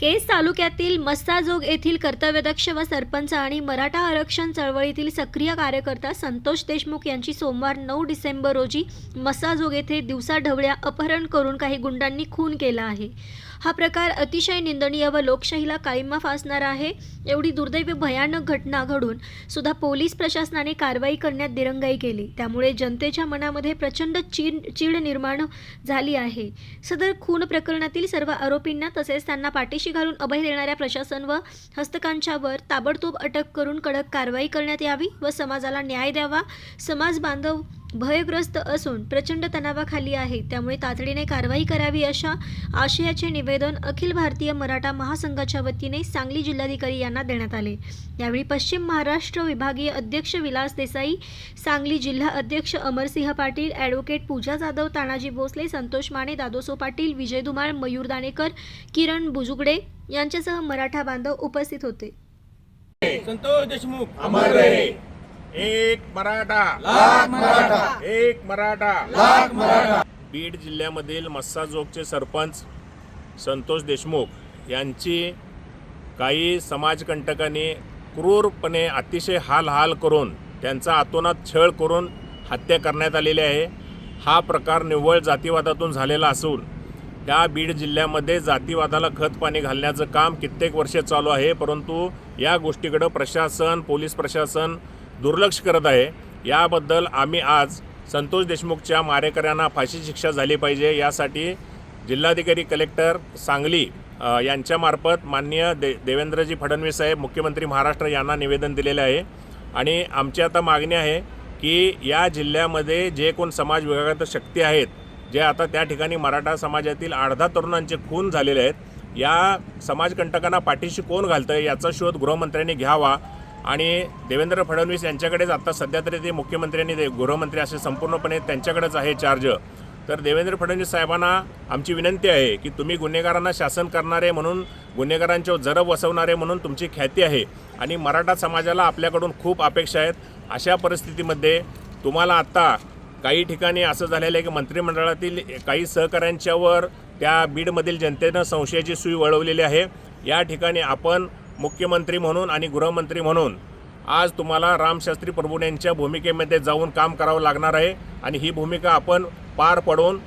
केस तालुक्यातील मस्साजोग येथील कर्तव्यदक्ष व सरपंच आणि मराठा आरक्षण चळवळीतील सक्रिय कार्यकर्ता संतोष देशमुख यांची सोमवार नऊ डिसेंबर रोजी मस्ताजोग येथे दिवसाढवळ्या अपहरण करून काही गुंडांनी खून केला आहे. हा प्रकार अतिशय निंदनीय व लोकशाहीला काळिमा फासणारा आहे. एवढी दुर्दैवी भयानक घटना घडून सुद्धा पोलीस प्रशासनाने कारवाई करण्यात दिरंगाई केली. त्यामुळे जनतेच्या मनामध्ये प्रचंड चीड चीड निर्माण झाली आहे. सदर खून प्रकरणातील सर्व आरोपींना तसेच त्यांना पाठीशी घालून अभय देणाऱ्या प्रशासन व हस्तकांच्यावर ताबडतोब अटक करून कडक कारवाई करण्यात यावी व समाजाला न्याय द्यावा. समाज बांधव भयग्रस्त असून प्रचंड तणावाखाली आहे. त्यामुळे तातडीने कारवाई करावी अशा आशयाचे निवेदन अखिल भारतीय मराठा महासंघाच्या वतीने सांगली जिल्हाधिकारी यांना देण्यात आले. यावेळी पश्चिम महाराष्ट्र विभागीय अध्यक्ष विलास देसाई सांगली जिल्हा अध्यक्ष अमरसिंह पाटील ॲडव्होकेट पूजा जाधव तानाजी भोसले संतोष माने दादोसो पाटील विजय धुमाळ मयूर दाणेकर किरण बुजुगडे यांच्यासह मराठा बांधव उपस्थित होते. संतोष देशमुख. एक मराठा. लाख मराठा. एक मराठा. लाख मराठा. बीड जिल्ह्यामधील मस्साजोगचे सरपंच संतोष देशमुख यांची काही समाजकंटकांनी क्रूरपणे अतिशय हाल हाल करून त्यांचा आतोनात छळ करून हत्या करण्यात आलेली आहे. हा प्रकार निव्वळ जातीवादातून झालेला असून त्या बीड जिल्ह्यामध्ये जातीवादाला खत पाणी घालण्याचं काम कित्येक वर्षे चालू आहे. परंतु या गोष्टीकडं प्रशासन पोलीस प्रशासन दुर्लक्ष करत आहे. याबद्दल आम्ही आज संतोष देशमुखच्या मारेकऱ्यांना फाशी शिक्षा झाली पाहिजे. यासाठी जिल्हाधिकारी कलेक्टर सांगली यांच्यामार्फत माननीय दे देवेंद्रजी फडणवीस साहेब मुख्यमंत्री महाराष्ट्र यांना निवेदन दिलेलं आहे. आणि आमची आता मागणी आहे की या जिल्ह्यामध्ये जे कोण समाज विभागात शक्ती आहेत जे आता त्या ठिकाणी मराठा समाजातील अर्धा तरुणांचे खून झालेले आहेत या समाजकंटकांना पाठीशी कोण घालतं याचा शोध गृहमंत्र्यांनी घ्यावा. आणि देवेंद्र फडणवीस यांच्याकडेच आता सध्या तरी ते मुख्यमंत्र्यांनी ते गृहमंत्री असे संपूर्णपणे त्यांच्याकडेच आहे चार्ज तर देवेंद्र फडणवीस साहेबांना आमची विनंती आहे की तुम्ही गुन्हेगारांना शासन करणारे म्हणून गुन्हेगारांच्यावर जरब वसवणारे म्हणून तुमची ख्याती आहे. आणि मराठा समाजाला आपल्याकडून खूप अपेक्षा आहेत. अशा परिस्थितीमध्ये तुम्हाला आत्ता काही ठिकाणी असं झालेलं आहे की मंत्रिमंडळातील काही सहकाऱ्यांच्यावर त्या बीडमधील जनतेनं संशयाची सुई वळवलेली आहे. या ठिकाणी आपण मुख्यमंत्री म्हणून आणि गृहमंत्री म्हणून आज तुम्हाला रामशास्त्री प्रभू यांच्या भूमिकेमध्ये जाऊन काम करावं लागणार आहे. आणि ही भूमिका आपण पार पडून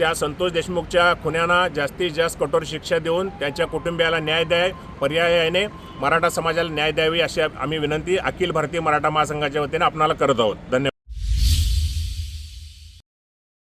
या संतोष देशमुखच्या खुन्यांना जास्तीत जास्त कठोर शिक्षा देऊन त्यांच्या कुटुंबियाला न्याय द्याय पर्यायाने मराठा समाजाला न्याय द्यावी अशी आम्ही विनंती अखिल भारतीय मराठा महासंघाच्या वतीने आपणाला करत आहोत. धन्यवाद.